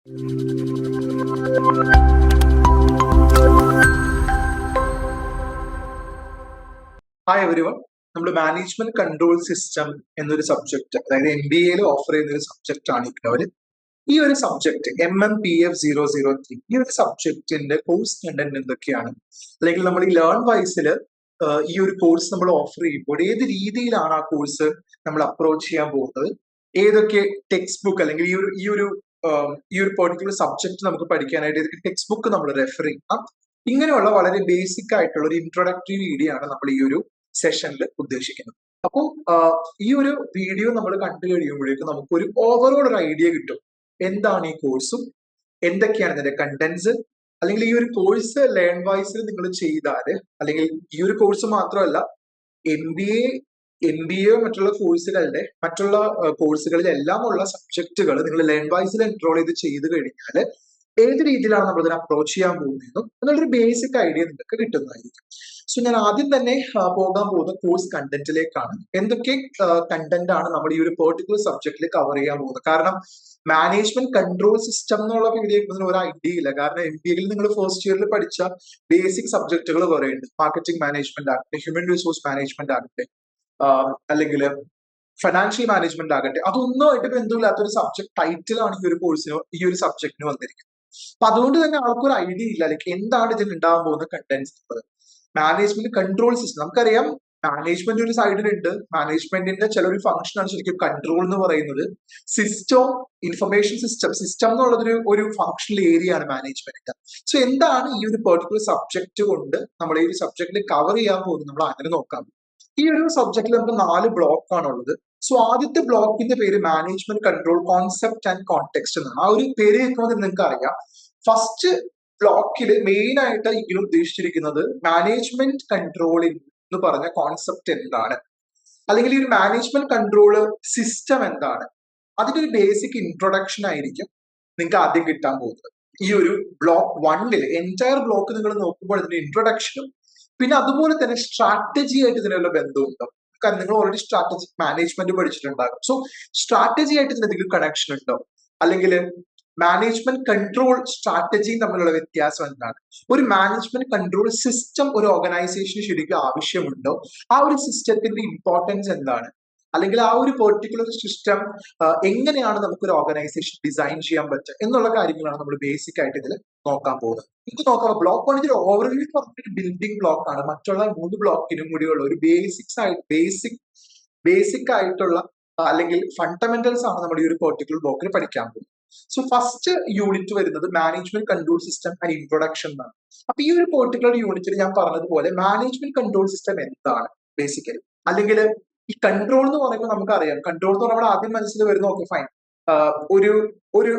Hi everyone നമ്മൾ management control system എന്നൊരു subject അതായത് എം ബി എയിൽ ഓഫർ ചെയ്യുന്ന ഒരു സബ്ജക്റ്റ് ആണ് ഇഗ്നോര് ഈ ഒരു subject M M P F zero zero three ഈ ഒരു സബ്ജക്റ്റിന്റെ കോഴ്സ് കണ്ടന്റ് എന്തൊക്കെയാണ്? അല്ലെങ്കിൽ നമ്മൾ ഈ ലേൺ വൈസിൽ ഈ ഒരു കോഴ്സ് നമ്മൾ ഓഫർ ചെയ്യുമ്പോൾ ഏത് രീതിയിലാണ് ആ കോഴ്സ് നമ്മൾ അപ്രോച്ച് ചെയ്യാൻ പോകുന്നത്? ഏതൊക്കെ ടെക്സ്റ്റ് ബുക്ക് അല്ലെങ്കിൽ ഈ ഒരു ഈ ഒരു ഈ ഒരു പെർട്ടിക്കുലർ സബ്ജക്ട് നമുക്ക് പഠിക്കാനായിട്ട് ടെക്സ്റ്റ് ബുക്ക് നമ്മൾ റെഫർ ചെയ്യാം. ഇങ്ങനെയുള്ള വളരെ ബേസിക് ആയിട്ടുള്ള ഒരു ഇൻട്രൊഡക്ടറി വീഡിയോ ആണ് നമ്മൾ ഈ ഒരു സെഷനിൽ ഉദ്ദേശിക്കുന്നത്. അപ്പോൾ ഈ ഒരു വീഡിയോ നമ്മൾ കണ്ടു കഴിയുമ്പോഴേക്കും നമുക്ക് ഒരു ഓവറോൾ ഒരു ഐഡിയ കിട്ടും. എന്താണ് ഈ കോഴ്സും എന്തൊക്കെയാണ് ഇതിന്റെ കണ്ടന്റ്സ് അല്ലെങ്കിൽ ഈ ഒരു കോഴ്സ് ലേൺ വൈസിൽ നിങ്ങൾ ചെയ്താൽ അല്ലെങ്കിൽ ഈ ഒരു കോഴ്സ് മാത്രമല്ല M B A M B A മറ്റുള്ള കോഴ്സുകളുടെ മറ്റുള്ള കോഴ്സുകളിലെല്ലാം ഉള്ള സബ്ജക്റ്റുകൾ നിങ്ങൾ ലേൺ വൈസിൽ എൻറോൾ ചെയ്ത് ചെയ്ത് കഴിഞ്ഞാൽ ഏത് രീതിയിലാണ് നമ്മൾ ഇതിനെ അപ്രോച്ച് ചെയ്യാൻ പോകുന്നതെന്നും എന്നുള്ളൊരു ബേസിക് ഐഡിയ നിങ്ങൾക്ക് കിട്ടുന്നതായിരിക്കും. സോ ഞാൻ ആദ്യം തന്നെ പോകാൻ പോകുന്ന കോഴ്സ് കണ്ടന്റിലേക്കാണ് എന്തൊക്കെ കണ്ടന്റ് ആണ് നമ്മൾ ഈ ഒരു പെർട്ടിക്കുലർ സബ്ജക്റ്റിൽ കവർ ചെയ്യാൻ പോകുന്നത്? കാരണം മാനേജ്മെന്റ് കൺട്രോൾ സിസ്റ്റം എന്നുള്ള കേൾക്കുന്നതിന് ഒരു ഐഡിയ ഇല്ല. കാരണം എം ബി എയിൽ നിങ്ങൾ ഫസ്റ്റ് ഇയറിൽ പഠിച്ച ബേസിക് സബ്ജക്റ്റുകൾ കുറെ ഉണ്ട് മാർക്കറ്റിംഗ് മാനേജ്മെന്റ് ആകട്ടെ ഹ്യൂമൻ റിസോഴ്സ് മാനേജ്മെന്റ് ആകട്ടെ അല്ലെങ്കിൽ ഫിനാൻഷ്യൽ മാനേജ്മെന്റ് ആകട്ടെ. അതൊന്നും ആയിട്ട് ബന്ധമില്ലാത്ത ഒരു സബ്ജക്ട് ടൈറ്റിലാണ് ഈ ഒരു കോഴ്സിന് ഈ ഒരു സബ്ജക്റ്റിന് വന്നിരിക്കുന്നത്. അപ്പൊ അതുകൊണ്ട് തന്നെ ആൾക്കൊരു ഐഡിയ ഇല്ല. ലൈക്ക് എന്താണ് ഇതിൽ ഉണ്ടാകാൻ പോകുന്ന കണ്ടന്റ്സ് മാനേജ്മെന്റ് കൺട്രോൾ സിസ്റ്റം നമുക്കറിയാം മാനേജ്മെന്റ് ഒരു സൈഡിലുണ്ട് മാനേജ്മെന്റിന്റെ ചില ഒരു ഫംഗ്ഷൻ ആണ് ശരിക്കും കൺട്രോൾ എന്ന് പറയുന്നത്. സിസ്റ്റം ഇൻഫർമേഷൻ സിസ്റ്റം സിസ്റ്റം എന്നുള്ളതൊരു ഒരു ഫംഗ്ഷണൽ ഏരിയ ആണ് മാനേജ്മെന്റ് സോ എന്താണ് ഈ ഒരു പെർട്ടിക്കുലർ സബ്ജക്ട് കൊണ്ട് നമ്മൾ ഈ ഒരു സബ്ജക്റ്റിൽ കവർ ചെയ്യാൻ പോകുന്നത്? നമ്മൾ അങ്ങനെ നോക്കാം. ഈ ഒരു സബ്ജക്റ്റിൽ നമുക്ക് നാല് ബ്ലോക്ക് ആണുള്ളത്. സോ ആദ്യത്തെ ബ്ലോക്കിന്റെ പേര് management control concept and context എന്നാണ്. ആ ഒരു പേര് കേൾക്കുമ്പോൾ നിങ്ങൾക്ക് അറിയാം. ഫസ്റ്റ് ബ്ലോക്കിൽ മെയിൻ ആയിട്ട് ഇതിൽ ഉദ്ദേശിച്ചിരിക്കുന്നത് മാനേജ്മെന്റ് കൺട്രോളിൽ എന്ന് പറഞ്ഞ കോൺസെപ്റ്റ് എന്താണ്? അല്ലെങ്കിൽ ഈ ഒരു മാനേജ്മെന്റ് കൺട്രോൾ സിസ്റ്റം എന്താണ്? അതിന്റെ ഒരു ബേസിക് ഇൻട്രൊഡക്ഷൻ ആയിരിക്കും നിങ്ങൾക്ക് ആദ്യം കിട്ടാൻ പോകുന്നത്. ഈ ഒരു ബ്ലോക്ക് വണ്ണിൽ എന്റയർ ബ്ലോക്ക് നിങ്ങൾ നോക്കുമ്പോൾ ഇതിന്റെ ഇൻട്രൊഡക്ഷനും പിന്നെ അതുപോലെ തന്നെ സ്ട്രാറ്റജി ആയിട്ട് ഇതിനുള്ള ബന്ധമുണ്ട്. കാരണം നിങ്ങൾ ഓൾറെഡി സ്ട്രാറ്റജിക് മാനേജ്മെന്റ് പഠിച്ചിട്ടുണ്ടാകും. സോ സ്ട്രാറ്റജി ആയിട്ട് ഇതിന് എന്തെങ്കിലും കണക്ഷൻ ഉണ്ടോ? അല്ലെങ്കിൽ മാനേജ്മെന്റ് കൺട്രോൾ സ്ട്രാറ്റജിയും തമ്മിലുള്ള വ്യത്യാസം എന്താണ്? ഒരു മാനേജ്മെന്റ് കൺട്രോൾ സിസ്റ്റം ഒരു ഓർഗനൈസേഷന് ശരിക്കും ആവശ്യമുണ്ടോ? ആ ഒരു സിസ്റ്റത്തിന്റെ ഇമ്പോർട്ടൻസ് എന്താണ്? അല്ലെങ്കിൽ ആ ഒരു പെർട്ടിക്കുലർ സിസ്റ്റം എങ്ങനെയാണ് നമുക്ക് ഒരു ഓർഗനൈസേഷൻ ഡിസൈൻ ചെയ്യാൻ പറ്റുക എന്നുള്ള കാര്യങ്ങളാണ് നമ്മൾ ബേസിക് ആയിട്ട് ഇതിൽ നോക്കാൻ പോകുന്നത്. നമുക്ക് നോക്കാം ബ്ലോക്ക് വൺ ഓവർവ്യൂ പറഞ്ഞൊരു ബിൽഡിംഗ് ബ്ലോക്ക് ആണ്. മറ്റുള്ള മൂന്ന് ബ്ലോക്കിനും കൂടിയുള്ള ഒരു ബേസിക്സ് ആയിട്ട് ബേസിക് ബേസിക് ആയിട്ടുള്ള അല്ലെങ്കിൽ ഫണ്ടമെന്റൽസ് ആണ് നമ്മൾ ഈ ഒരു പെർട്ടിക്കുലർ ബ്ലോക്കിൽ പഠിക്കാൻ പോകുന്നത്. സോ ഫസ്റ്റ് യൂണിറ്റ് വരുന്നത് management control system and introduction എന്നാണ്. അപ്പൊ ഈ ഒരു പെർട്ടിക്കുലർ യൂണിറ്റിൽ ഞാൻ പറഞ്ഞതുപോലെ മാനേജ്മെന്റ് കൺട്രോൾ സിസ്റ്റം എന്താണ്? ബേസിക്കലി അല്ലെങ്കിൽ ഈ കൺട്രോൾ എന്ന് പറയുമ്പോൾ നമുക്കറിയാം. കൺട്രോൾ എന്ന് പറയുമ്പോൾ ആദ്യം മനസ്സിൽ വരുന്ന ഓക്കെ ഫൈൻ ഒരു ഒരു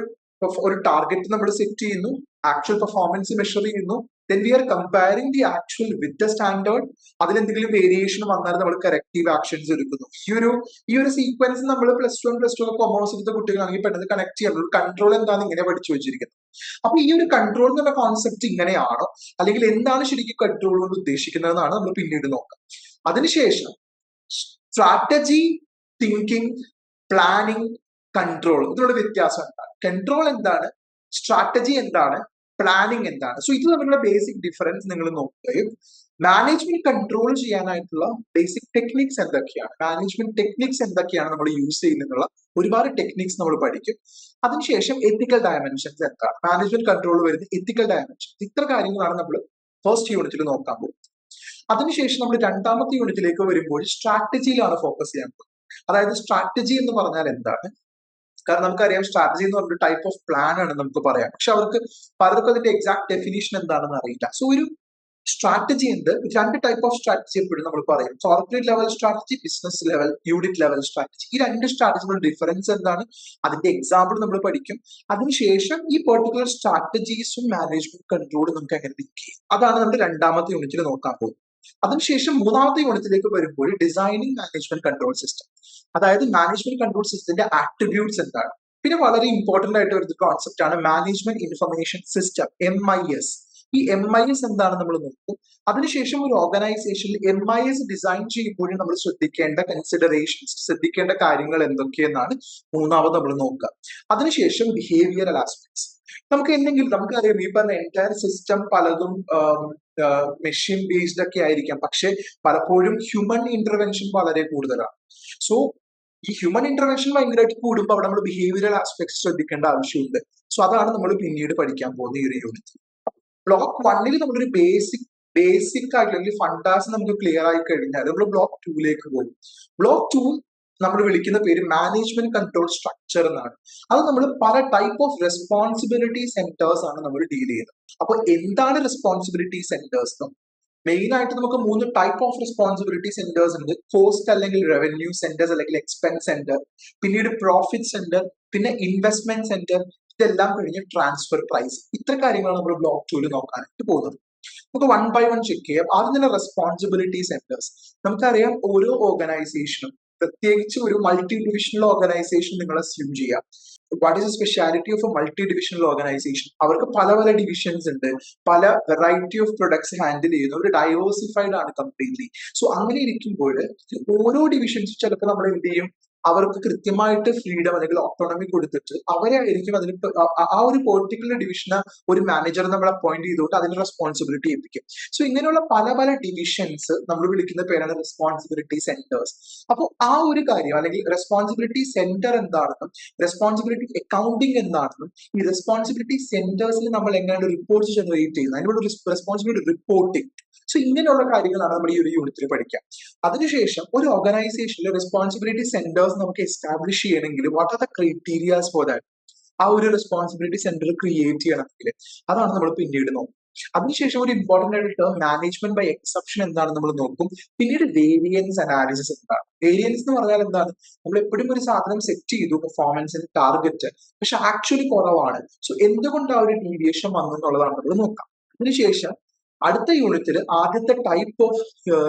ഒരു ടാർഗറ്റ് നമ്മൾ സെറ്റ് ചെയ്യുന്നു ആക്ച്വൽ പെർഫോമൻസ് മെഷർ ചെയ്യുന്നു then we are comparing the actual with the standard അതിലെന്തെങ്കിലും വേരിയേഷൻ വന്നാൽ നമ്മൾ കറക്റ്റീവ് ആക്ഷൻസ് എടുക്കുന്നു. ഈ ഒരു ഈ ഒരു സീക്വൻസ് നമ്മൾ plus one plus two commerce എടുത്ത കുട്ടികളാണെങ്കിൽ പെട്ടെന്ന് കണക്ട് ചെയ്യാൻ കൺട്രോൾ എന്താണെന്ന് ഇങ്ങനെ പഠിച്ചു വെച്ചിരിക്കുന്നത്. അപ്പൊ ഈ ഒരു കൺട്രോൾ എന്നുള്ള കോൺസെപ്റ്റ് ഇങ്ങനെയാണോ? അല്ലെങ്കിൽ എന്താണ് ശരിക്കും കൺട്രോൾ കൊണ്ട് ഉദ്ദേശിക്കുന്നതെന്നാണ് നമ്മൾ പിന്നീട് നോക്കാം. അതിനുശേഷം സ്ട്രാറ്റജി തിങ്കിങ് പ്ലാനിങ് കൺട്രോൾ ഇതിലുള്ള വ്യത്യാസം എന്താണ്? കൺട്രോൾ എന്താണ്? സ്ട്രാറ്റജി എന്താണ്? പ്ലാനിങ് എന്താണ്? സോ ഇത് തമ്മിലുള്ള ബേസിക് ഡിഫറൻസ് നിങ്ങൾ നോക്കുകയും മാനേജ്മെന്റ് കൺട്രോൾ ചെയ്യാനായിട്ടുള്ള ബേസിക് ടെക്നിക്സ് എന്തൊക്കെയാണ്? മാനേജ്മെന്റ് ടെക്നിക്സ് എന്തൊക്കെയാണ് നമ്മൾ യൂസ് ചെയ്യുന്നതിനുള്ള ഒരുപാട് ടെക്നിക്സ് നമ്മൾ പഠിക്കും. അതിനുശേഷം എത്തിക്കൽ ഡയമെൻഷൻസ് എന്താണ്? മാനേജ്മെന്റ് കൺട്രോൾ വരുന്ന എത്തിക്കൽ ഡയമെൻഷൻസ് ഇത്ര കാര്യങ്ങളാണ് നമ്മൾ ഫസ്റ്റ് യൂണിറ്റിൽ നോക്കാൻ പോകുന്നത്. അതിനുശേഷം നമ്മൾ രണ്ടാമത്തെ യൂണിറ്റിലേക്ക് വരുമ്പോൾ സ്ട്രാറ്റജിയിലാണ് ഫോക്കസ് ചെയ്യാൻ പോകുന്നത്. അതായത് സ്ട്രാറ്റജി എന്ന് പറഞ്ഞാൽ എന്താണ്? കാരണം നമുക്കറിയാം സ്ട്രാറ്റജി എന്ന് പറഞ്ഞൊരു ടൈപ്പ് ഓഫ് പ്ലാൻ ആണ് നമുക്ക് പറയാം. പക്ഷെ അവർക്ക് പലർക്കും അതിന്റെ എക്സാക്ട് ഡെഫിനേഷൻ എന്താണെന്ന് അറിയില്ല. സോ ഒരു സ്ട്രാറ്റജി ഉണ്ട്. രണ്ട് ടൈപ്പ് ഓഫ് സ്ട്രാറ്റജി എപ്പോഴും നമ്മൾ പറയും. Corporate level strategy business level unit level strategy ഈ രണ്ട് സ്ട്രാറ്റജികളുടെ ഡിഫറൻസ് എന്താണ്? അതിന്റെ എക്സാമ്പിൾ നമ്മൾ പഠിക്കും. അതിനുശേഷം ഈ പെർട്ടിക്കുലർ സ്ട്രാറ്റജീസും മാനേജ്മെന്റ് കൺട്രോളും നമുക്ക് എങ്ങനെ ചെയ്യും? അതാണ് നമ്മുടെ രണ്ടാമത്തെ യൂണിറ്റിൽ നോക്കാൻ പോകുന്നത്. അതിനുശേഷം മൂന്നാമത്തെ യൂണിറ്റിലേക്ക് വരുമ്പോൾ ഡിസൈനിങ് മാനേജ്മെന്റ് കൺട്രോൾ സിസ്റ്റം അതായത് മാനേജ്മെന്റ് കൺട്രോൾ സിസ്റ്റത്തിന്റെ ആട്രിബ്യൂട്ട്സ് എന്താണ്? പിന്നെ വളരെ ഇമ്പോർട്ടന്റ് ആയിട്ട് വരുന്ന കോൺസെപ്റ്റ് ആണ് management information system M I S ഈ എം ഐ എസ് എന്താണ് നമ്മൾ നോക്കും? അതിനുശേഷം ഒരു ഓർഗനൈസേഷനിൽ എം ഐ എസ് ഡിസൈൻ ചെയ്യുമ്പോഴും നമ്മൾ ശ്രദ്ധിക്കേണ്ട കൺസിഡറേഷൻസ് ശ്രദ്ധിക്കേണ്ട കാര്യങ്ങൾ എന്തൊക്കെയെന്നാണ് മൂന്നാമത് നമ്മൾ നോക്കുക. അതിനുശേഷം ബിഹേവിയറൽ ആസ്പെക്ട്സ് നമുക്ക് എന്തെങ്കിലും നമുക്കറിയാം ഈ പറഞ്ഞ എന്റയർ സിസ്റ്റം പലതും മെഷീൻ ബേസ്ഡ് ഒക്കെ ആയിരിക്കാം. പക്ഷെ പലപ്പോഴും ഹ്യൂമൻ ഇന്റർവെൻഷൻ വളരെ കൂടുതലാണ്. സോ ഈ ഹ്യൂമൻ ഇന്റർവെൻഷൻ ഭയങ്കരമായിട്ട് കൂടുമ്പോൾ അവിടെ നമ്മൾ ബിഹേവിയറൽ ആസ്പെക്ട്സ് ശ്രദ്ധിക്കേണ്ട ആവശ്യമുണ്ട്. സോ അതാണ് നമ്മൾ പിന്നീട് പഠിക്കാൻ പോകുന്ന ഈ ഒരു യൂണിറ്റ് ബ്ലോക്ക് വണ്ണിൽ നമ്മളൊരു ബേസിക് ബേസിക് ആയിട്ട് അല്ലെങ്കിൽ ഫണ്ടാസ് നമുക്ക് ക്ലിയർ ആയി കഴിഞ്ഞാൽ നമ്മൾ ബ്ലോക്ക് ടൂയിലേക്ക് പോകും ബ്ലോക്ക് ടൂ നമ്മൾ വിളിക്കുന്ന പേര് മാനേജ്മെന്റ് കൺട്രോൾ സ്ട്രക്ചർ എന്നാണ്. അത് നമ്മൾ പല ടൈപ്പ് ഓഫ് റെസ്പോൺസിബിലിറ്റി സെന്റേഴ്സ് ആണ് നമ്മൾ ഡീൽ ചെയ്യുന്നത്. അപ്പൊ എന്താണ് റെസ്പോൺസിബിലിറ്റി സെന്റേഴ്സ് എന്നും മെയിൻ ആയിട്ട് നമുക്ക് മൂന്ന് ടൈപ്പ് ഓഫ് റെസ്പോൺസിബിലിറ്റി സെന്റേഴ്സ് ഉണ്ട്. കോസ്റ്റ് അല്ലെങ്കിൽ റവന്യൂ സെന്റേഴ്സ് അല്ലെങ്കിൽ എക്സ്പെൻസ് സെന്റർ പിന്നീട് പ്രോഫിറ്റ് സെന്റർ പിന്നെ ഇൻവെസ്റ്റ്മെന്റ് സെന്റർ ഇതെല്ലാം കഴിഞ്ഞ് ട്രാൻസ്ഫർ പ്രൈസ് ഇത്ര കാര്യങ്ങളാണ് നമ്മൾ ബ്ലോക്ക് ടൂൽ നോക്കാനായിട്ട് പോകുന്നത്. നമുക്ക് വൺ ബൈ വൺ ചെക്ക് ചെയ്യാം. ആദ്യം തന്നെ റെസ്പോൺസിബിലിറ്റി സെന്റേഴ്സ് നമുക്കറിയാം ഓരോ ഓർഗനൈസേഷനും പ്രത്യേകിച്ച് ഒരു മൾട്ടി ഡിവിഷണൽ ഓർഗനൈസേഷൻ നിങ്ങൾ അസ്യൂം ചെയ്യാം. What is speciality of a multi divisional organisation അവർക്ക് പല പല ഡിവിഷൻസ് ഉണ്ട്. പല വെറൈറ്റി ഓഫ് പ്രൊഡക്ട്സ് ഹാൻഡിൽ ചെയ്യുന്നു ഒരു ഡൈവേഴ്സിഫൈഡ് ആണ് കംപ്ലീറ്റ്ലി സോ അങ്ങനെ ഇരിക്കുമ്പോൾ ഓരോ ഡിവിഷൻസ് ചിലപ്പോൾ നമ്മൾ എന്ത് ചെയ്യും? അവർക്ക് കൃത്യമായിട്ട് ഫ്രീഡം അല്ലെങ്കിൽ ഓട്ടോണമി കൊടുത്തിട്ട് അവരെ ആയിരിക്കും അതിന് ആ ഒരു പെർട്ടിക്കുലർ ഡിവിഷന് ഒരു മാനേജർ നമ്മൾ അപ്പോയിന്റ് ചെയ്തുകൊണ്ട് അതിന് റെസ്പോൺസിബിലിറ്റി ഏൽപ്പിക്കും. സോ ഇങ്ങനെയുള്ള പല പല ഡിവിഷൻസ് നമ്മൾ വിളിക്കുന്ന പേരാണ് റെസ്പോൺസിബിലിറ്റി സെന്റേഴ്സ് അപ്പോൾ ആ ഒരു കാര്യം അല്ലെങ്കിൽ റെസ്പോൺസിബിലിറ്റി സെന്റർ എന്താണെന്നും റെസ്പോൺസിബിലിറ്റി അക്കൗണ്ടിങ് എന്താണെന്നും ഈ റെസ്പോൺസിബിലിറ്റി സെന്റേഴ്സിൽ നമ്മൾ എങ്ങനെയാണ് റിപ്പോർട്ട്സ് ജനറേറ്റ് ചെയ്യുന്നത്? അതിനുള്ള റെസ്പോൺസിബിലിറ്റി റിപ്പോർട്ടിംഗ് സോ ഇങ്ങനെയുള്ള കാര്യങ്ങളാണ് നമ്മൾ ഈ ഒരു യൂണിറ്റിൽ പഠിക്കുക. അതിനുശേഷം ഒരു ഓർഗനൈസേഷനിൽ റെസ്പോൺസിബിലിറ്റി സെന്റേഴ്സ് നമുക്ക് എസ്റ്റാബ്ലിഷ് ചെയ്യണമെങ്കിൽ what are the criterias for that ആ ഒരു റെസ്പോൺസിബിലിറ്റി സെന്റർ ക്രിയേറ്റ് ചെയ്യണമെങ്കിൽ അതാണ് നമ്മൾ പിന്നീട് നോക്കും അതിനുശേഷം ഒരു ഇമ്പോർട്ടന്റ് ആയിട്ട് ടേം മാനേജ്മെന്റ് ബൈ എക്സെപ്ഷൻ എന്താണ് നമ്മൾ നോക്കും. പിന്നീട് വേരിയൻസ് അനാലിസിസ് എന്താണ്? വേരിയൻസ് എന്ന് പറഞ്ഞാൽ എന്താണ്? നമ്മൾ എപ്പോഴും ഒരു സാധനം സെറ്റ് ചെയ്തു പെർഫോമൻസിന് ടാർഗറ്റ് പക്ഷെ ആക്ച്വലി കുറവാണ്. സോ എന്തുകൊണ്ട് ആ ഒരു ഡീവിയേഷൻ വന്നു എന്നുള്ളതാണ് നമ്മൾ നോക്കാം അതിനുശേഷം അടുത്ത യൂണിറ്റിൽ ആദ്യത്തെ ടൈപ്പ് ഓഫ്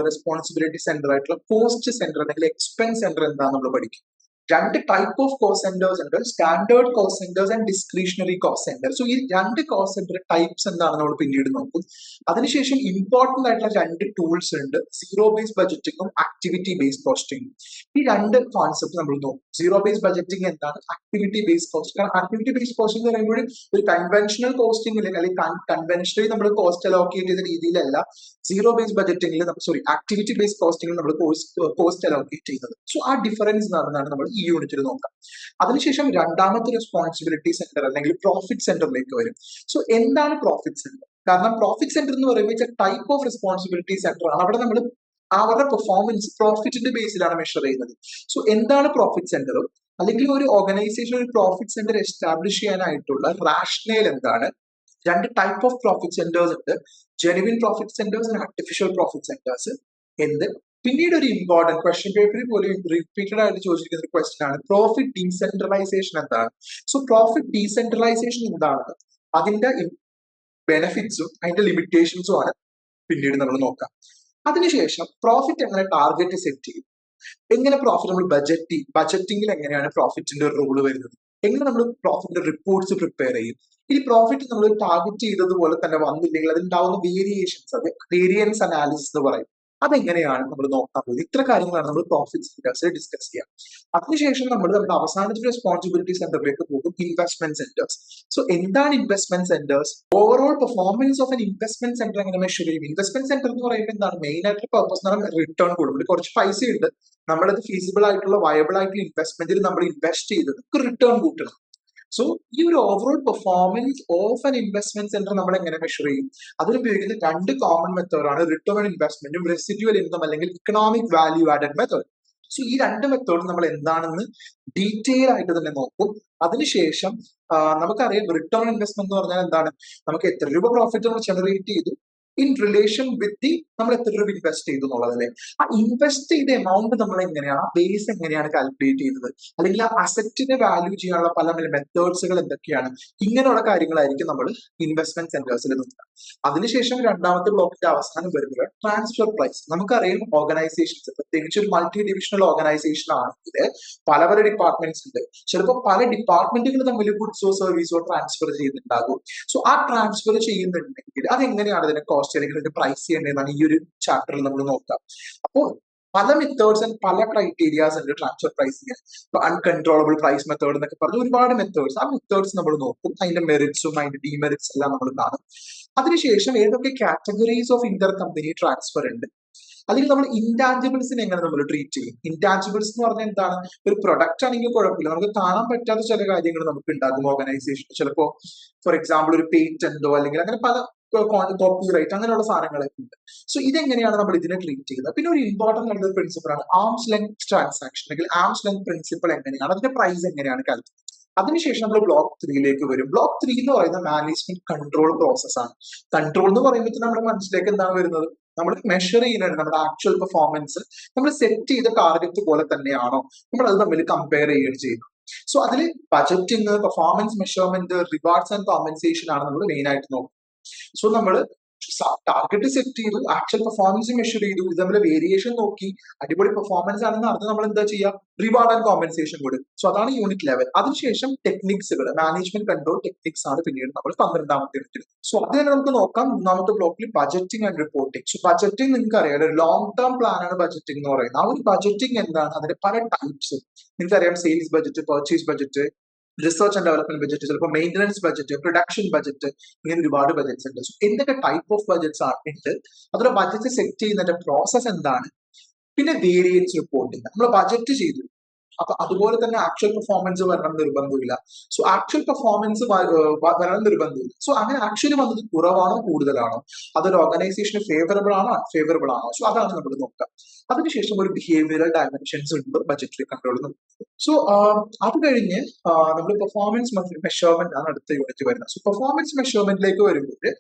റെസ്പോൺസിബിലിറ്റി സെന്റർ ആയിട്ടുള്ള കോസ്റ്റ് സെന്റർ അല്ലെങ്കിൽ എക്സ്പെൻസ് സെന്റർ എന്താണെന്ന് നമ്മൾ പഠിക്കും. രണ്ട് ടൈപ്പ് ഓഫ് കോസ്റ്റ് സെന്റേഴ്സ് ഉണ്ട് standard cost centres and discretionary cost centre so ഈ രണ്ട് കോസ്റ്റ് സെന്റർ ടൈപ്സ് എന്താണ് നമ്മൾ പിന്നീട് നോക്കും. അതിനുശേഷം ഇമ്പോർട്ടന്റ് ആയിട്ടുള്ള രണ്ട് ടൂൾസ് ഉണ്ട് സീറോ ബേസ് ബജറ്റിംഗും ആക്ടിവിറ്റി ബേസ് കോസ്റ്റിംഗും ഈ രണ്ട് കോൺസെപ്റ്റ് നമ്മൾ നോക്കും. സീറോ ബേസ് ബജറ്റിംഗ് എന്താണ്? ആക്ടിവിറ്റി ബേസ് കോസ്റ്റ് കാരണം ആക്ടിവിറ്റി ബേസ് കോസ്റ്റിംഗ് എന്ന് പറയുമ്പോൾ ഒരു കൺവെൻഷണൽ കോസ്റ്റിംഗ് അല്ലെങ്കിൽ കൺവെൻഷണലി നമ്മൾ കോസ്റ്റ് അലോക്കേറ്റ് ചെയ്ത രീതിയിലല്ല സീറോ ബേസ് ബജറ്റിംഗിൽ സോറി ആക്ടിവിറ്റി ബേസ് കോസ്റ്റിംഗിൽ നമ്മൾ കോസ്റ്റ് അലോക്കേറ്റ് ചെയ്യുന്നത്. സോ ആ ഡിഫറൻസ് നടന്നാണ് നമ്മൾ ഈ യൂണിറ്റിൽ നോക്കാം. അതിനുശേഷം രണ്ടാമത്തെ റെസ്പോൺസിബിലിറ്റി സെന്റർ അല്ലെങ്കിൽ പ്രോഫിറ്റ് സെന്ററിലേക്ക് വരും. സോ എന്താണ് പ്രോഫിറ്റ് സെന്റർ കാരണം പ്രോഫിറ്റ് സെന്റർ എന്ന് പറയുമ്പോൾ ടൈപ്പ് ഓഫ് റെസ്പോൺസിബിലിറ്റി സെന്റർ ആണ്. അവിടെ നമ്മൾ അവരുടെ പെർഫോമൻസ് പ്രോഫിറ്റിന്റെ ബേസിലാണ് മെഷർ ചെയ്യുന്നത്. സോ എന്താണ് പ്രോഫിറ്റ് സെന്റർ അല്ലെങ്കിൽ ഒരു ഓർഗനൈസേഷൻ ഒരു പ്രോഫിറ്റ് സെന്റർ എസ്റ്റാബ്ലിഷ് ചെയ്യാനായിട്ടുള്ള റാഷണൽ എന്താണ്? രണ്ട് ടൈപ്പ് ഓഫ് പ്രോഫിറ്റ് സെന്റേഴ്സ് ഉണ്ട്. Genuine profit centres and artificial profit centres എന്ത്? പിന്നീട് ഒരു ഇമ്പോർട്ടന്റ് ക്വസ്റ്റ്യൻ പേപ്പറിൽ പോലും റിപ്പീറ്റഡ് ആയിട്ട് ചോദിച്ചിരിക്കുന്ന ഒരു ക്വസ്റ്റ്യൻ ആണ്. പ്രോഫിറ്റ് ഡീസെൻട്രലൈസേഷൻ എന്താണ്? സോ പ്രോഫിറ്റ് ഡീസെൻട്രലൈസേഷൻ എന്താണ്? അതിന്റെ ബെനിഫിറ്റ്സും അതിന്റെ ലിമിറ്റേഷൻസും ആണ് പിന്നീട് നമ്മൾ നോക്കാം. അതിനുശേഷം പ്രോഫിറ്റ് എങ്ങനെ ടാർഗറ്റ് സെറ്റ് ചെയ്യും? എങ്ങനെ പ്രോഫിറ്റ് നമ്മൾ ബജറ്റ് ബജറ്റിംഗിൽ എങ്ങനെയാണ് പ്രോഫിറ്റിന്റെ റോൾ വരുന്നത്? എങ്ങനെ നമ്മൾ പ്രോഫിറ്റിന്റെ റിപ്പോർട്ട്സ് പ്രിപ്പയർ ചെയ്യും? ഈ പ്രോഫിറ്റ് നമ്മൾ ടാർഗറ്റ് ചെയ്തതുപോലെ തന്നെ വന്നില്ലെങ്കിൽ അതിലുണ്ടാവുന്ന വേരിയേഷൻസ് അത് വേരിയൻസ് അനാലിസിസ് എന്ന് പറയും. അതെങ്ങനെയാണ് നമ്മൾ നോക്കാൻ പോകുന്നത്? ഇത്ര കാര്യങ്ങളാണ് നമ്മൾ പ്രോഫിറ്റ് ഡിസ്കസ് ചെയ്യുക അതിനുശേഷം നമ്മൾ നമ്മുടെ അവസാനത്തെ റെസ്പോൺസിബിലിറ്റി സെന്ററിലേക്ക് പോകും ഇൻവെസ്റ്റ്മെന്റ് സെന്റേഴ്സ് സോ എന്താണ് investment centres overall performance of an investment centre എങ്ങനെ മെഷർ ചെയ്യും? ഇൻവെസ്റ്റ്മെന്റ് സെന്റർ എന്ന് പറയുമ്പോൾ എന്താണ്? മെയിൻ പർപ്പസ് എന്ന് പറയുന്നത് റിട്ടേൺ കൊടുക്കും കുറച്ച് പൈസ ഉണ്ട്. നമ്മളത് ഫീസിബിൾ ആയിട്ടുള്ള വയബിൾ ആയിട്ടുള്ള ഇൻവെസ്റ്റ്മെന്റിൽ നമ്മൾ ഇൻവെസ്റ്റ് ചെയ്ത് നമുക്ക് റിട്ടേൺ കൂട്ടണം. സോ ഈ ഒരു overall performance of an investment centre നമ്മൾ എങ്ങനെ മെഷർ ചെയ്യും? അതിലുപയോഗിക്കുന്ന രണ്ട് കോമൺ മെത്തേഡാണ് റിട്ടേൺ ഇൻവെസ്റ്റ്മെന്റും റെസിഡ്യൂവൽ ഇൻകം അല്ലെങ്കിൽ economic value added method so ഈ രണ്ട് മെത്തേഡും നമ്മൾ എന്താണെന്ന് ഡീറ്റെയിൽ ആയിട്ട് തന്നെ നോക്കും. അതിനുശേഷം നമുക്കറിയാം റിട്ടേൺ ഇൻവെസ്റ്റ്മെന്റ് എന്ന് പറഞ്ഞാൽ എന്താണ്? നമുക്ക് എത്ര രൂപ പ്രോഫിറ്റ് നമ്മൾ ജനറേറ്റ് ചെയ്തു. ഇൻ റിലേഷൻ വിത്ത് ദി നമ്മൾ എത്ര രൂപ ഇൻവെസ്റ്റ് ചെയ്തു എന്നുള്ളതല്ലേ? ആ ഇൻവെസ്റ്റ് ചെയ്ത എമൗണ്ട് നമ്മൾ എങ്ങനെയാണ് ബേസ് എങ്ങനെയാണ് കാൽക്കുലേറ്റ് ചെയ്തത് അല്ലെങ്കിൽ ആ അസറ്റിനെ വാല്യൂ ചെയ്യാനുള്ള പല മെത്തേഡ്സുകൾ എന്തൊക്കെയാണ്? ഇങ്ങനെയുള്ള കാര്യങ്ങളായിരിക്കും നമ്മൾ ഇൻവെസ്റ്റ്മെന്റ് സെന്റേഴ്സിൽ നോക്കുക. അതിനുശേഷം രണ്ടാമത്തെ ബ്ലോക്കിന്റെ അവസാനം വരുന്നത് ട്രാൻസ്ഫർ പ്രൈസ് നമുക്കറിയാം ഓർഗനൈസേഷൻസ് പ്രത്യേകിച്ച് ഒരു മൾട്ടി ഡിവിഷണൽ ഓർഗനൈസേഷൻ ആണെങ്കിൽ പല പല ഡിപ്പാർട്ട്മെന്റ്സ് ഉണ്ട്. ചിലപ്പോൾ പല ഡിപ്പാർട്ട്മെന്റുകൾ തമ്മിൽ ഗുഡ്സോ സർവീസോ ട്രാൻസ്ഫർ ചെയ്യുന്നുണ്ടാകും. സോ ആ ട്രാൻസ്ഫർ ചെയ്യുന്നുണ്ടെങ്കിൽ അതെങ്ങനെയാണ് അതിന്റെ കോസ്റ്റ് അല്ലെങ്കിൽ അതിന്റെ പ്രൈസ് ചെയ്യേണ്ടതെന്നാണ് ഈ ഒരു ചാപ്റ്ററിൽ നമ്മൾ നോക്കാം അപ്പോൾ പല മെത്തേഡ്സ് ആൻഡ് പല ക്രൈറ്റീരിയാസ് ഉണ്ട് transfer pricing uncontrollable price method എന്നൊക്കെ പറഞ്ഞ് ഒരുപാട് മെത്തേഡ്സ് ആ മെത്തേഡ്സ് നമ്മൾ നോക്കും. അതിന്റെ മെറിറ്റ്സും അതിന്റെ ഡിമെറിറ്റ്സ് എല്ലാം നമ്മൾ കാണും. അതിനുശേഷം ഏതൊക്കെ categories of inter company transfer ഉണ്ട് അല്ലെങ്കിൽ നമ്മൾ ഇൻടാഞ്ചിബിൾസിനെ എങ്ങനെ നമ്മൾ ട്രീറ്റ് ചെയ്യും? ഇൻടാഞ്ചിബിൾസ് എന്ന് പറഞ്ഞാൽ എന്താണ്? ഒരു പ്രൊഡക്റ്റ് ആണെങ്കിൽ കുഴപ്പമില്ല. നമുക്ക് കാണാൻ പറ്റാത്ത ചില കാര്യങ്ങൾ നമുക്ക് ഉണ്ടാകും ഓർഗനൈസേഷൻ ചിലപ്പോ ഫോർ എക്സാമ്പിൾ ഒരു പേറ്റന്റോ അല്ലെങ്കിൽ അങ്ങനെ പല കോപ്പി റൈറ്റ് അങ്ങനെയുള്ള സാധനങ്ങളൊക്കെ ഉണ്ട്. സോ ഇതെങ്ങനെയാണ് നമ്മൾ ഇതിനെ ട്രീറ്റ് ചെയ്യുന്നത്? പിന്നെ ഒരു ഇമ്പോർട്ടന്റ് ആയിട്ടുള്ള പ്രിൻസിപ്പിൾ ആണ് ആംസ് ലെങ്ത് ട്രാൻസാക്ഷൻ അല്ലെങ്കിൽ ആംസ് ലെങ്ത് പ്രിൻസിപ്പിൾ എങ്ങനെയാണ്? അതിന്റെ പ്രൈസ് എങ്ങനെയാണ് കാൽക്കുലേറ്റ് അതിനുശേഷം നമ്മൾ ബ്ലോക്ക് ത്രീയിലേക്ക് വരും. ബ്ലോക്ക് ത്രീ എന്ന് പറയുന്ന മാനേജ്മെന്റ് കൺട്രോൾ പ്രോസസ് ആണ്. കൺട്രോൾ എന്ന് പറയുമ്പോൾ നമ്മുടെ മനസ്സിലേക്ക് എന്താണ് വരുന്നത്? നമ്മൾ മെഷർ ചെയ്യുന്നുണ്ട് നമ്മുടെ ആക്ച്വൽ പെർഫോമൻസ് നമ്മൾ സെറ്റ് ചെയ്ത ടാർഗറ്റ് പോലെ തന്നെയാണോ? നമ്മൾ അത് തമ്മിൽ കമ്പയർ ചെയ്യുകയാണ് ചെയ്യുന്നത്. സോ അതിൽ budgeting performance measurement rewards and compensation ആണ് നമ്മൾ മെയിൻ ആയിട്ട് നോക്കുന്നത്. സോ നമ്മൾ ടാർഗറ്റ് സെറ്റ് ചെയ്തു ആക്ച്വൽ പെർഫോമൻസ് മെഷർ ചെയ്തു ഇത് തമ്മിൽ വേരിയേഷൻ നോക്കി അടിപൊളി പെർഫോമൻസ് ആണെന്ന് അറിഞ്ഞ് നമ്മൾ എന്താ ചെയ്യുക റിവാർഡ് ആൻഡ് കോമ്പൻസേഷൻ കൊടുക്കും സോ അതാണ് യൂണിറ്റ് ലെവൽ അതിനുശേഷം ടെക്നിക്സുകൾ മാനേജ്മെന്റ് കൺട്രോൾ ടെക്നിക്സ് ആണ് പിന്നീട് നമ്മൾ പന്ത്രണ്ടാമത്തെ യൂണിറ്റിൽ സോ അത് തന്നെ നമുക്ക് നോക്കാം. മൂന്നാമത്തെ ബ്ലോക്കിൽ budgeting and reporting so budgeting നിങ്ങൾക്ക് അറിയാം ഒരു ലോങ് ടേം പ്ലാൻ ആണ് ബജറ്റിംഗ് എന്ന് പറയുന്നത്. ആ ഒരു ബജറ്റിംഗ് എന്താണ്? അതിന്റെ പല ടൈപ്സ് നിങ്ങൾക്കറിയാം sales budget purchase budget research and development budget ചിലപ്പോൾ മെയിന്റനൻസ് ബജറ്റ് പ്രൊഡക്ഷൻ ബജറ്റ് ഇങ്ങനെ ഒരുപാട് ബജറ്റ്സ് ഉണ്ട്. സോ എന്തൊക്കെ ടൈപ്പ് ഓഫ് ബജറ്റ്സ് ആണ് ഉണ്ട്? അതുപോലെ ബജറ്റ് സെറ്റ് ചെയ്യുന്നതിന്റെ പ്രോസസ് എന്താണ്? പിന്നെ വേരിയൻസ് റിപ്പോർട്ടിംഗ് നമ്മൾ ബജറ്റ് ചെയ്തു. അപ്പൊ അതുപോലെ തന്നെ ആക്ച്വൽ പെർഫോമൻസ് വരണം നിർബന്ധമില്ല സോ ആക്ച്വൽ പെർഫോമൻസ് വരണം നിർബന്ധമില്ല സോ അങ്ങനെ ആക്ച്വലി വന്നത് കുറവാണോ കൂടുതലാണോ? അതൊരു ഓർഗനൈസേഷന് ഫേവറബിൾ ആണോ അൺഫേവറബിൾ ആണോ? സോ അതാണ് നമ്മൾ നോക്കുക. അതിനുശേഷം ഒരു ബിഹേവിയറൽ ഡയമെൻഷൻസ് ഉണ്ട് ബജറ്ററി കൺട്രോൾ സോ അത് കഴിഞ്ഞ് നമ്മൾ പെർഫോമൻസ് മെഷർമെന്റ് ആണ് അടുത്ത യൂണിറ്റ് വരുന്നത്. സോ പെർഫോമൻസ് മെഷർമെന്റിലേക്ക് വരുമ്പോൾ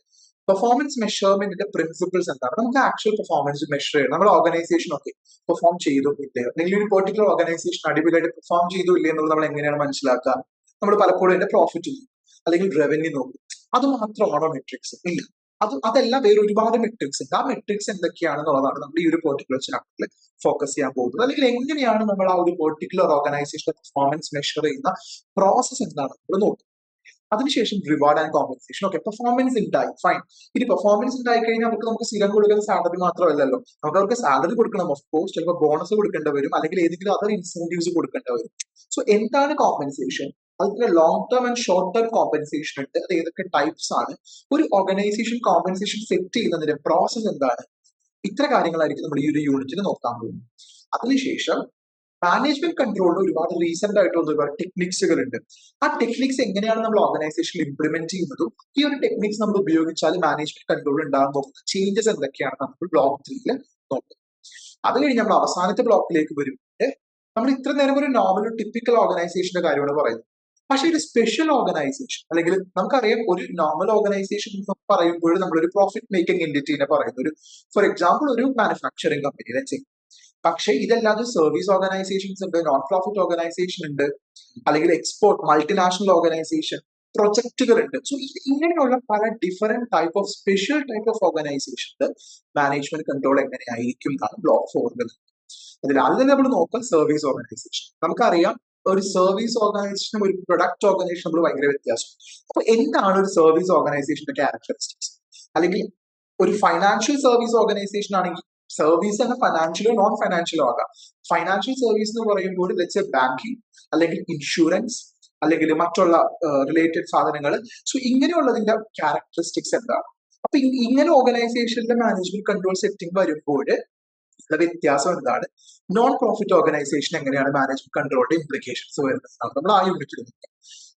പെർഫോമൻസ് മെഷർമെന്റിന്റെ പ്രിൻസിപ്പിൾസ് എന്താണ്? നമുക്ക് ആക്ച്വൽ പെർഫോമൻസ് മെഷർ ചെയ്യണം. നമ്മുടെ ഓർഗനൈസേഷൻ ഒക്കെ പെർഫോം ചെയ്തു ഇല്ലയോ അല്ലെങ്കിൽ ഒരു പെർട്ടിക്കുലർ ഓർഗനൈസേഷൻ അടിപൊളിയായിട്ട് പെർഫോം ചെയ്തു ഇല്ലേ എന്നുള്ളത് നമ്മൾ എങ്ങനെയാണ് മനസ്സിലാക്കുക? നമ്മൾ പലപ്പോഴും അതിന്റെ പ്രോഫിറ്റ് നോക്കും. അല്ലെങ്കിൽ റവന്യൂ നോക്കും. അത് മാത്രമാണോ മെട്രിക്സ് ഇല്ല. അത് അതല്ല വേറെ ഒരുപാട് മെട്രിക്സ് ഉണ്ട്. ആ മെട്രിക്സ് എന്തൊക്കെയാണെന്നുള്ളതാണ് നമ്മൾ ഈ ഒരു പെർട്ടിക്കുലർ ചാപ്റ്ററിൽ ഫോക്കസ് ചെയ്യാൻ പോകുന്നത്. അല്ലെങ്കിൽ എങ്ങനെയാണ് നമ്മൾ ആ ഒരു പെർട്ടിക്കുലർ ഓർഗനൈസേഷൻ പെർഫോമൻസ് മെഷർ ചെയ്യുന്ന പ്രോസസ് എന്താണ്? നമ്മൾ നോക്കും. അതിനുശേഷം reward and compensation okay performance ഉണ്ടായി. ഫൈൻ ഇനി പെർഫോമൻസ് ഉണ്ടായി കഴിഞ്ഞാൽ നമുക്ക് നമുക്ക് സ്ഥിരം കൊടുക്കുന്ന സാലറി മാത്രമല്ലല്ലോ. നമുക്ക് അവർക്ക് സാലറി കൊടുക്കണം. ഓഫ് കോഴ്സ് ചിലപ്പോൾ ബോണസ് കൊടുക്കേണ്ടി വരും. അല്ലെങ്കിൽ ഏതെങ്കിലും അതർ ഇൻസെന്റീവ്സ് കൊടുക്കേണ്ടി വരും. സോ എന്താണ് കോമ്പൻസേഷൻ അതിന് long term and short term compensation ഉണ്ട്. അത് ഏതൊക്കെ ടൈപ്സ് ആണ്. ഒരു ഓർഗനൈസേഷൻ കോമ്പൻസേഷൻ സെറ്റ് ചെയ്യുന്നതിന്റെ പ്രോസസ് എന്താണ്? ഇത്ര കാര്യങ്ങളായിരിക്കും നമ്മൾ ഈ ഒരു യൂണിറ്റിന് നോക്കാൻ പോകുന്നത്. അതിനുശേഷം മാനേജ്മെന്റ് കൺട്രോളിന് ഒരുപാട് റീസെന്റ് ആയിട്ട് വന്ന ഒരുപാട് ടെക്നിക്സുകൾ ഉണ്ട് ആ ടെക്നിക്സ് എങ്ങനെയാണ് നമ്മൾ ഓർഗനൈസേഷനിൽ ഇംപ്ലിമെന്റ് ചെയ്യുന്നതും ഈ ഒരു ടെക്നിക്സ് നമ്മൾ ഉപയോഗിച്ചാൽ മാനേജ്മെന്റ് കൺട്രോൾ ഉണ്ടാകാൻ പോകുന്ന ചേഞ്ചസ് എന്തൊക്കെയാണ് നമ്മൾ ബ്ലോക്ക് ത്രീയിൽ നോക്കുന്നത് അത് കഴിഞ്ഞ് നമ്മൾ അവസാനത്തെ ബ്ലോക്കിലേക്ക് വരുമ്പോൾ നമ്മൾ ഇത്ര നേരം ഒരു നോർമൽ ടിപ്പിക്കൽ ഓർഗനൈസേഷന്റെ കാര്യമാണ് പറയുന്നത്. പക്ഷെ ഒരു സ്പെഷ്യൽ ഓർഗനൈസേഷൻ അല്ലെങ്കിൽ നമുക്കറിയാം ഒരു നോർമൽ ഓർഗനൈസേഷൻ എന്ന് പറയുമ്പോൾ നമ്മളൊരു പ്രോഫിറ്റ് മേക്കിംഗ് എന്റിറ്റിനെ പറയുന്നു ഒരു ഫോർ എക്സാമ്പിൾ ഒരു മാനുഫാക്ചറിങ് ചെയ്യും പക്ഷേ ഇതല്ലാതെ സർവീസ് ഓർഗനൈസേഷൻസ് ഉണ്ട് നോൺ പ്രോഫിറ്റ് ഓർഗനൈസേഷൻ ഉണ്ട് അല്ലെങ്കിൽ എക്സ്പോർട്ട് മൾട്ടിനാഷണൽ ഓർഗനൈസേഷൻ പ്രൊജക്ടുകൾ ഉണ്ട്. സോ ഇങ്ങനെയുള്ള പല different type of special type of organisation management control എങ്ങനെയായിരിക്കും എന്നാണ് ബ്ലോക്ക് ഫോറിൽ അതിൽ ആദ്യം നമ്മൾ നോക്കാം സർവീസ് ഓർഗനൈസേഷൻ നമുക്കറിയാം ഒരു സർവീസ് ഓർഗനൈസേഷനും ഒരു പ്രൊഡക്റ്റ് ഓർഗനൈസേഷൻ നമ്മൾ ഭയങ്കര വ്യത്യാസം അപ്പൊ എന്താണ് ഒരു സർവീസ് ഓർഗനൈസേഷന്റെ ക്യാരക്ടറിസ്റ്റിക്സ് അല്ലെങ്കിൽ ഒരു ഫൈനാൻഷ്യൽ സർവീസ് ഓർഗനൈസേഷൻ ആണെങ്കിൽ സർവീസ് തന്നെ ഫൈനാൻഷ്യലോ നോൺ ഫൈനാൻഷ്യലോ ആകാം. ഫൈനാൻഷ്യൽ സർവീസ് എന്ന് പറയുമ്പോൾ ലെറ്റ്സ് എ ബാങ്കിങ് അല്ലെങ്കിൽ ഇൻഷുറൻസ് അല്ലെങ്കിൽ മറ്റുള്ള റിലേറ്റഡ് സാധനങ്ങൾ സോ ഇങ്ങനെയുള്ളതിന്റെ ക്യാരക്ടറിസ്റ്റിക്സ് എന്താണ്? അപ്പൊ ഇങ്ങനെ ഓർഗനൈസേഷന്റെ മാനേജ്മെന്റ് കൺട്രോൾ സെറ്റിംഗ് വരുമ്പോൾ വ്യത്യാസം എന്താണ്? നോൺ പ്രോഫിറ്റ് ഓർഗനൈസേഷൻ എങ്ങനെയാണ് മാനേജ്മെന്റ് കൺട്രോളിന്റെ ഇംപ്ലിക്കേഷൻസ് വരുന്നത് നമ്മൾ ആ യൂണിറ്റിൽ നോക്കാം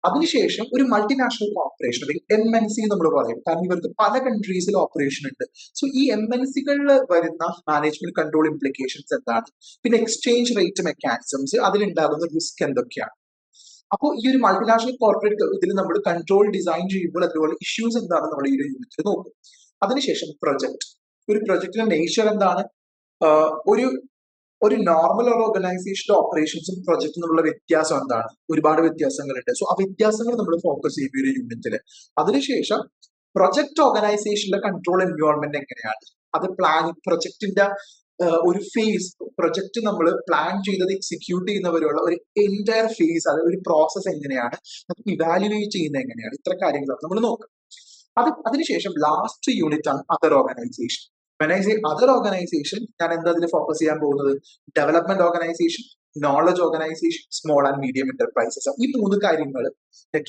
അതിനുശേഷം ഒരു മൾട്ടിനാഷണൽ കോർപ്പറേഷൻ അല്ലെങ്കിൽ എം എൻ സി നമ്മൾ പറയും. കാരണം ഇവർക്ക് പല കൺട്രീസിൽ ഓപ്പറേഷൻ ഉണ്ട്. സോ ഈ എം എൻ സികളിൽ വരുന്ന മാനേജ്മെന്റ് കൺട്രോൾ ഇംപ്ലിക്കേഷൻസ് എന്താണ്? പിന്നെ എക്സ്ചേഞ്ച് റേറ്റ് മെക്കാനിസംസ് അതിലുണ്ടാകുന്ന റിസ്ക് എന്തൊക്കെയാണ്? അപ്പോൾ ഈ ഒരു മൾട്ടിനാഷണൽ കോർപ്പറേറ്റ് ഇതിൽ നമ്മൾ കൺട്രോൾ ഡിസൈൻ ചെയ്യുമ്പോൾ അതുപോലെ ഇഷ്യൂസ് എന്താണ്? നമ്മൾ ഈ ഒരു യൂണിറ്റിൽ നോക്കും. അതിനുശേഷം പ്രൊജക്ട് ഒരു പ്രൊജക്ടിന്റെ നേച്ചർ എന്താണ്? ഒരു ഒരു നോർമൽ ഓർഗനൈസേഷന്റെ ഓപ്പറേഷൻസും പ്രൊജക്റ്റും തമ്മിലുള്ള വ്യത്യാസം എന്താണ്? ഒരുപാട് വ്യത്യാസങ്ങളുണ്ട്. സോ ആ വ്യത്യാസങ്ങൾ നമ്മൾ ഫോക്കസ് ചെയ്യും ഒരു യൂണിറ്റിൽ അതിനുശേഷം പ്രൊജക്ട് ഓർഗനൈസേഷന്റെ കൺട്രോൾ എൻവയോൺമെന്റ് എങ്ങനെയാണ്? അത് പ്ലാൻ പ്രൊജക്ടിന്റെ ഒരു ഫേസ് പ്രൊജക്ട് നമ്മൾ പ്ലാൻ ചെയ്തത് എക്സിക്യൂട്ട് ചെയ്യുന്നവരുള്ള ഒരു എന്റയർ ഫേസ് അത് ഒരു പ്രോസസ് എങ്ങനെയാണ്? അത് ഇവാലുവേറ്റ് ചെയ്യുന്നത് എങ്ങനെയാണ്? ഇത്ര കാര്യങ്ങളാണ് നമ്മൾ നോക്കുക. അത് അതിനുശേഷം ലാസ്റ്റ് യൂണിറ്റ് ആണ് other organisation when I say other organisation ഞാൻ എന്താ അതിൽ ഫോക്കസ് ചെയ്യാൻ പോകുന്നത്? Development organisation knowledge organisation small and medium enterprises ഈ മൂന്ന് കാര്യങ്ങൾ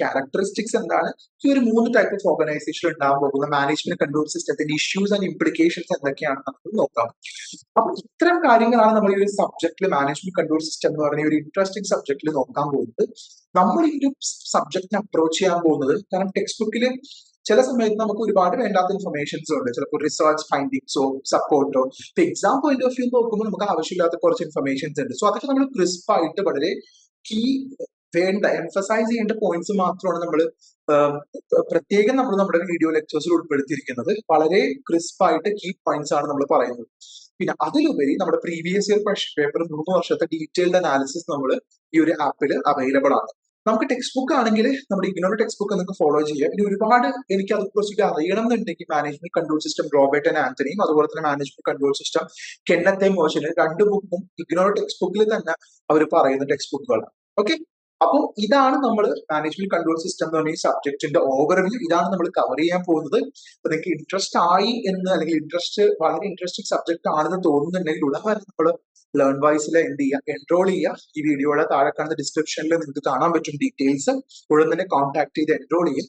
ക്യാരക്ടറിസ്റ്റിക്സ് എന്താണ്? ഈ ഒരു മൂന്ന് ടൈപ്പ് ഓഫ് ഓർഗനൈസേഷൻ ഉണ്ടാകാൻ പോകുന്ന മാനേജ്മെന്റ് കൺട്രോൾ സിസ്റ്റത്തിന്റെ ഇഷ്യൂസ് ആൻഡ് ഇംപ്ലിക്കേഷൻസ് എന്തൊക്കെയാണ് നമുക്ക് നോക്കാം. അപ്പൊ ഇത്തരം കാര്യങ്ങളാണ് നമ്മൾ ഈ ഒരു സബ്ജക്റ്റിൽ മാനേജ്മെന്റ് കൺട്രോൾ സിസ്റ്റം എന്ന് പറഞ്ഞ ഒരു ഇൻട്രസ്റ്റിംഗ് സബ്ജക്റ്റിൽ നോക്കാൻ പോകുന്നത്. നമ്മൾ ഈ ഒരു സബ്ജക്റ്റിനെ അപ്രോച്ച് ചെയ്യാൻ പോകുന്നത് കാരണം ടെക്സ്റ്റ് ബുക്കിൽ ചില സമയത്ത് നമുക്ക് ഒരുപാട് വേണ്ടാത്ത ഇൻഫർമേഷൻസ് ഉണ്ട്. ചിലപ്പോൾ റിസർച്ച് ഫൈൻഡിങ്സോ സപ്പോർട്ടോ ഇപ്പൊ എക്സാം പോയിന്റ് ഓഫ് വ്യൂ നോക്കുമ്പോൾ നമുക്ക് ആവശ്യമില്ലാത്ത കുറച്ച് ഇൻഫർമേഷൻസ് ഉണ്ട്. സോ അതൊക്കെ നമ്മൾ ക്രിസ്പ് ആയിട്ട് വളരെ കീ വേണ്ട എംഫസൈസ് ചെയ്യേണ്ട പോയിന്റ്സ് മാത്രമാണ് നമ്മൾ പ്രത്യേകം നമ്മൾ നമ്മുടെ വീഡിയോ ലെക്ചേഴ്സിൽ ഉൾപ്പെടുത്തിയിരിക്കുന്നത്. വളരെ ക്രിസ്പ് ആയിട്ട് കീ പോയിന്റ്സ് ആണ് നമ്മൾ പറയുന്നത്. പിന്നെ അതിലുപരി നമ്മുടെ പ്രീവിയസ് ഇയർ പേപ്പർ മൂന്ന് വർഷത്തെ ഡീറ്റെയിൽഡ് അനാലിസിസ് നമ്മൾ ഈ ഒരു ആപ്പിൽ അവൈലബിൾ ആണ്. നമുക്ക് ടെക്സ്റ്റ് ബുക്ക് ആണെങ്കിൽ നമ്മുടെ ഇഗ്നോർ ടെക്സ്റ്റ് ബുക്ക് നിങ്ങൾക്ക് ഫോളോ ചെയ്യാം. ഇനി ഒരുപാട് എനിക്ക് അത് കുറിച്ചിട്ട് അറിയണം എന്നുണ്ടെങ്കിൽ management control system Robert and ആന്റണിയും അതുപോലെ തന്നെ മാനേജ്മെന്റ് കൺട്രോൾ സിസ്റ്റം കെണ്ണത്തെ മോശനും രണ്ട് ബുക്കും ഇഗ്നോർ ടെക്സ്റ്റ് ബുക്കിൽ തന്നെ അവർ പറയുന്ന ടെക്സ്റ്റ് ബുക്കുകളാണ് ഓക്കെ അപ്പോൾ ഇതാണ് നമ്മൾ മാനേജ്മെന്റ് കൺട്രോൾ സിസ്റ്റം എന്ന് പറഞ്ഞ സബ്ജക്റ്റിന്റെ ഓവർവ്യൂ ഇതാണ് നമ്മൾ കവർ ചെയ്യാൻ പോകുന്നത്. അപ്പൊ നിങ്ങൾക്ക് ഇൻട്രസ്റ്റ് ആയി എന്ന് അല്ലെങ്കിൽ ഇൻട്രസ്റ്റ് വളരെ ഇൻട്രസ്റ്റിംഗ് സബ്ജക്ട് ആണെന്ന് തോന്നുന്നുണ്ടെങ്കിൽ ഉടനെ നമ്മൾ ലേൺ വൈസിൽ എന്ത് ചെയ്യുക എൻറോൾ ചെയ്യുക ഈ വീഡിയോയുടെ താഴെ കാണുന്ന ഡിസ്ക്രിപ്ഷനിൽ നിങ്ങൾക്ക് കാണാൻ പറ്റും ഡീറ്റെയിൽസ് ഉടൻ തന്നെ കോൺടാക്ട് ചെയ്ത് എൻറോൾ ചെയ്യും.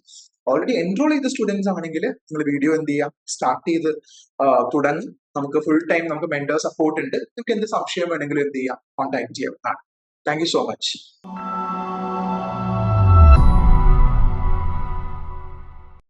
ഓൾറെഡി എൻറോൾ ചെയ്ത സ്റ്റുഡൻസ് ആണെങ്കിൽ നിങ്ങൾ വീഡിയോ എന്ത് ചെയ്യാം സ്റ്റാർട്ട് ചെയ്ത് തുടങ്ങി. നമുക്ക് ഫുൾ ടൈം നമുക്ക് മെന്റർ സപ്പോർട്ട് ഉണ്ട്. നിങ്ങൾക്ക് എന്ത് സംശയം വേണമെങ്കിലും എന്ത് ചെയ്യാം കോൺടാക്ട് ചെയ്യാം താങ്ക് യു സോ മച്ച്